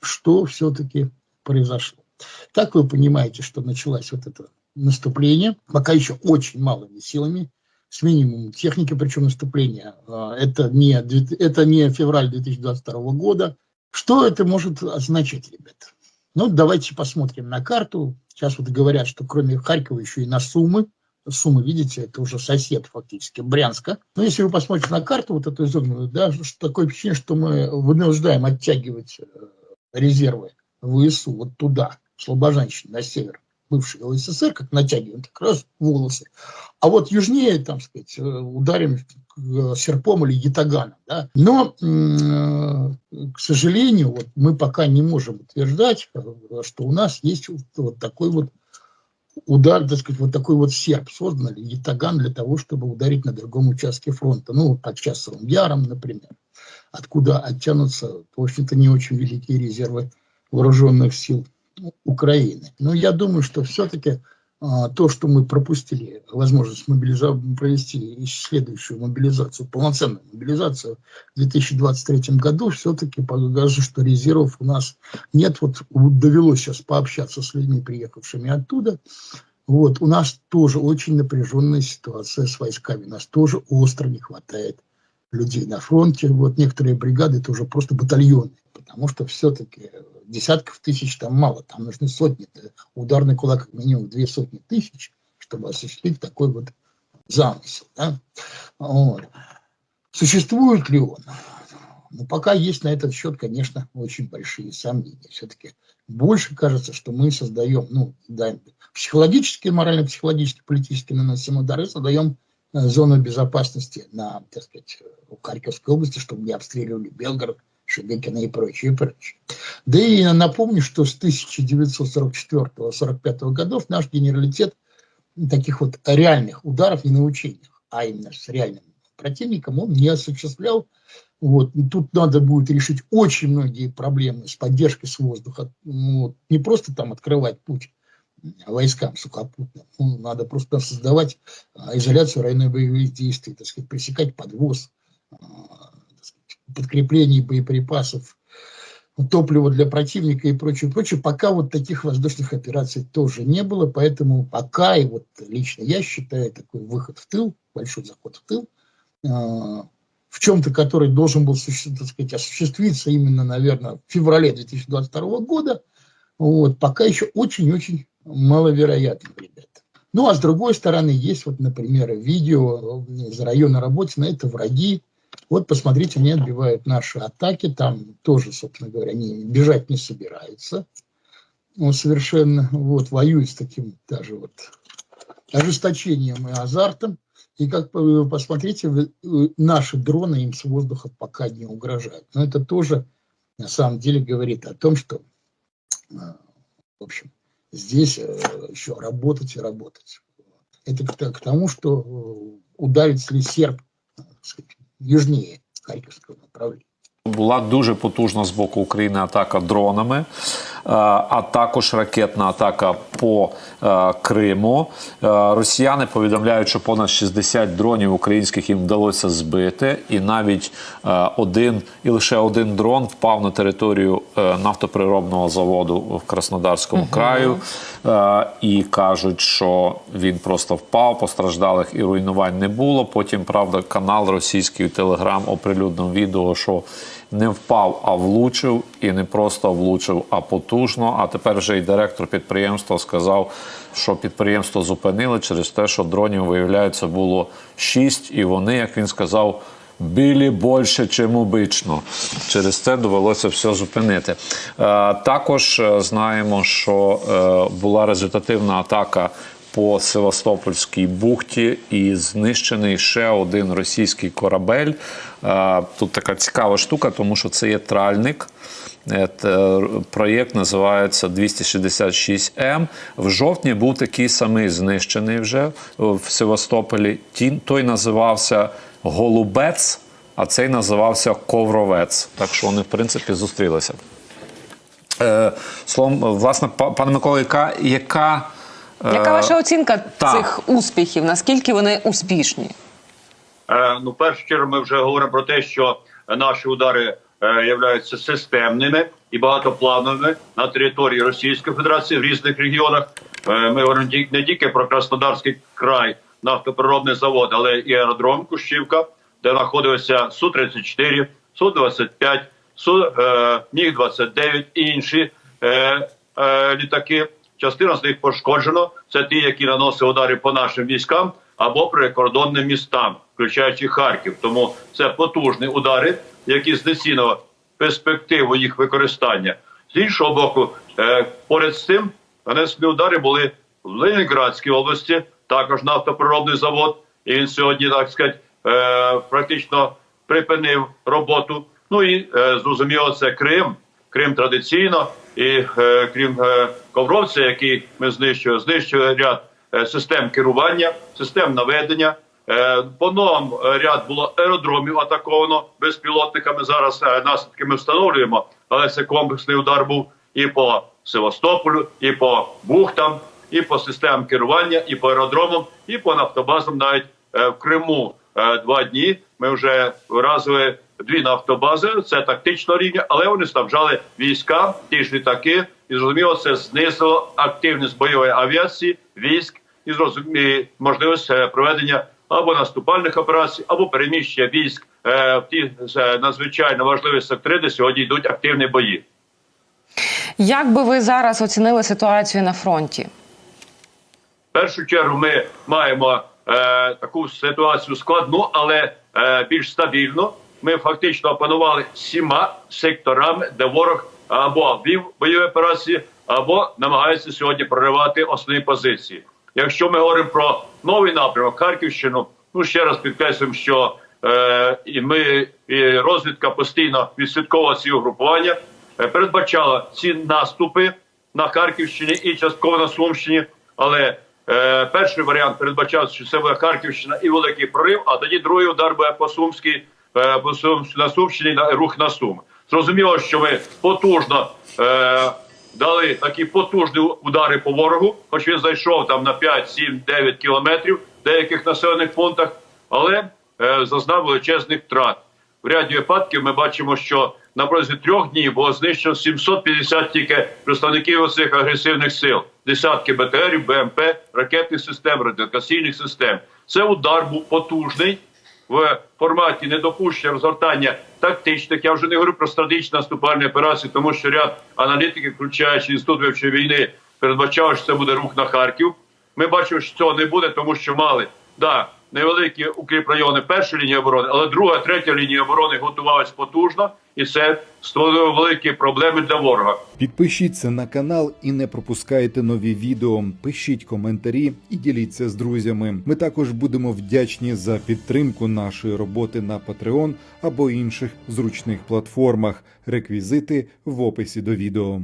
что все-таки произошло. Так вы понимаете, что началось вот это наступление, пока еще очень малыми силами, с минимумом техники, причем наступление. а, Это не, это не февраль 2022 года. Что это может означать, ребята? Ну, давайте посмотрим на карту. Сейчас вот говорят, что кроме Харькова еще и на Сумы. Сумы, видите, это уже сосед фактически Брянска. Но если вы посмотрите на карту, вот эту зону, да, такое впечатление, что мы вынуждаем оттягивать э, резервы ВСУ вот туда, Слобожанщина, на север, бывший ЛССР, как натягиваем, так раз волосы. А вот южнее, там сказать, э, ударим э, серпом или ятаганом. Да? Но, э, к сожалению, вот мы пока не можем утверждать, что у нас есть вот, такой вот удар, так сказать, вот такой вот серп создан, или ятаган для того, чтобы ударить на другом участке фронта. Ну, под Часовым Яром, например, откуда оттянутся, в общем-то, не очень великие резервы вооруженных сил Украины. Но я думаю, что все-таки а, то, что мы пропустили возможность мобилиза- провести следующую мобилизацию, полноценную мобилизацию в 2023 году, все-таки покажет, что резервов у нас нет. Вот довелось сейчас пообщаться с людьми, приехавшими оттуда. Вот, у нас тоже очень напряженная ситуация с войсками. Нас тоже остро не хватает людей на фронте. Вот некоторые бригады это уже просто батальоны, потому что все-таки десятков тысяч там мало, там нужны сотни. Ударный кулак как минимум две сотни тысяч, чтобы осуществить такой вот замысел. Да? Вот. Существует ли он? Ну, пока есть на этот счет, конечно, очень большие сомнения. Все-таки больше кажется, что мы создаем, ну, да, психологически, морально-психологически, политически наносим удары, создаем э, зону безопасности на, так сказать, у Харьковской области, чтобы не обстреливали Белгород, Шебекина и прочее, и прочее. Да и напомню, что с 1944-45 годов наш генералитет таких вот реальных ударов не на учениях, а именно с реальным противником он не осуществлял. Вот. И Тут надо будет решить очень многие проблемы с поддержкой с воздуха. Ну, Вот. Не просто там открывать путь войскам сухопутным. Ну, надо просто создавать а, изоляцию районных боевых действий, так сказать, пресекать подвоз, а, сказать, подкреплений боеприпасов, топлива для противника и прочее, прочее. Пока вот таких воздушных операций тоже не было, поэтому пока, и вот лично я считаю, такой выход в тыл, большой заход в тыл, а, в чем-то, который должен был так сказать, осуществиться именно, наверное, в феврале 2022 года, вот, пока еще очень-очень маловероятно, ребята. Ну, а с другой стороны, есть вот, например, видео из района работы, на это враги. Вот, посмотрите, они отбивают наши атаки, там тоже, собственно говоря, они бежать не собираются. Ну, совершенно, вот, воюют с таким даже вот ожесточением и азартом. И как посмотрите, вы- наши дроны им с воздуха пока не угрожают. Но это тоже на самом деле говорит о том, что, э, в общем, здесь э, еще работать и работать. Это к, к тому, что э, ударится ли серб э, так сказать, южнее Харьковского направления. Була дуже потужна з боку України атака дронами, е, а також ракетна атака по е, Криму. Е, Росіяни повідомляють, що понад 60 дронів українських їм вдалося збити, і навіть е, один і лише один дрон впав на територію нафтоприробного заводу в Краснодарському краю. Е, І кажуть, що він просто впав, постраждалих і руйнувань не було. Потім, правда, канал російський Телеграм оприлюднив відео, що не впав, а влучив, і не просто влучив, а потужно. А тепер вже і директор підприємства сказав, що підприємство зупинили через те, що дронів, виявляється, було шість, і вони, як він сказав, Білі більше, чим обично. Через це довелося все зупинити. Е, також е, знаємо, що е, була результативна атака по Севастопольській бухті і знищений ще один російський корабель. Е, Тут така цікава штука, тому що це є тральник. Е, Проєкт називається 266М. В жовтні був такий самий знищений вже в Севастополі. Той називався Голубець, а цей називався Ковровець. Так що вони, в принципі, зустрілися. Е, Словом, власне, пане Микола, яка, яка Яка ваша оцінка так. цих успіхів? Наскільки вони успішні? Е, Ну, в першу чергу, ми вже говоримо про те, що наші удари е, являються системними і багатоплановими на території Російської Федерації в різних регіонах. Е, Ми говоримо не тільки про Краснодарський край, нафтопереробний завод, але і аеродром Кущівка, де знаходилися су 34 су 25 су е, міг 29 і інші е, е, літаки. Частина з них пошкоджено. Це ті, які наносили удари по нашим військам або прикордонним містам, включаючи Харків. Тому це потужні удари, які знецінили перспективу їх використання. З іншого боку, е, поряд з цим нанесені удари були в Ленінградській області, також нафтопереробний завод. І він сьогодні, так сказати, е, практично припинив роботу. Ну і е, зрозуміло, це Крим. Крим традиційно, і е, крім е, Ковровця, який ми знищуємо, знищує ряд е, систем керування, систем наведення. По новому ряд було аеродромів атаковано безпілотниками. Зараз наслідки ми встановлюємо, але це комплексний удар був і по Севастополю, і по бухтам, і по системам керування, і по аеродромам, і по нафтобазам навіть в Криму. Два дні ми вже вразили дві нафтобази. Це тактичного рівня, але вони снабжали війська, ті ж літаки, і зрозуміло, це знизило активність бойової авіації, військ і зрозуміло можливість е, проведення або наступальних операцій, або переміщення військ е, в ті е, надзвичайно важливі сектори, де сьогодні йдуть активні бої. Як би ви зараз оцінили ситуацію на фронті? В першу чергу ми маємо е, таку ситуацію складну, але е, більш стабільну. Ми фактично опанували всіма секторами, де ворог або вів бойові операції, або намагається сьогодні проривати основні позиції. Якщо ми говоримо про новий напрямок Харківщину, ну ще раз підкреслюємо, що е, і ми і розвідка постійно відслідковувала ці угрупування, е, передбачала ці наступи на Харківщині і частково на Сумщині. Але е, перший варіант передбачав, що це буде Харківщина і великий прорив, а тоді другий удар буде по Сумській, на Сумщині рух на Сум. Зрозуміло, що ми потужно е, дали такі потужні удари по ворогу, хоч він зайшов там на 5, 7, 9 кілометрів в деяких населених пунктах, але е, зазнав величезних втрат. В ряді випадків ми бачимо, що на протязі трьох днів було знищено 750 тільки представників цих агресивних сил, десятки БТРів, БМП, ракетних систем, радіокасійних систем. Це удар був потужний в форматі недопущення розгортання тактичних. Я вже не говорю про стратегічні наступальні операції, тому що ряд аналітиків, включаючи інститут вивчення війни, передбачав, що це буде рух на Харків. Ми бачимо, що цього не буде, тому що мали да невеликі укріпрайони першої лінії оборони, але друга, третя лінія оборони готувалась потужно, і це створило великі проблеми для ворога. Підпишіться на канал і не пропускайте нові відео. Пишіть коментарі і діліться з друзями. Ми також будемо вдячні за підтримку нашої роботи на Patreon або інших зручних платформах. Реквізити в описі до відео.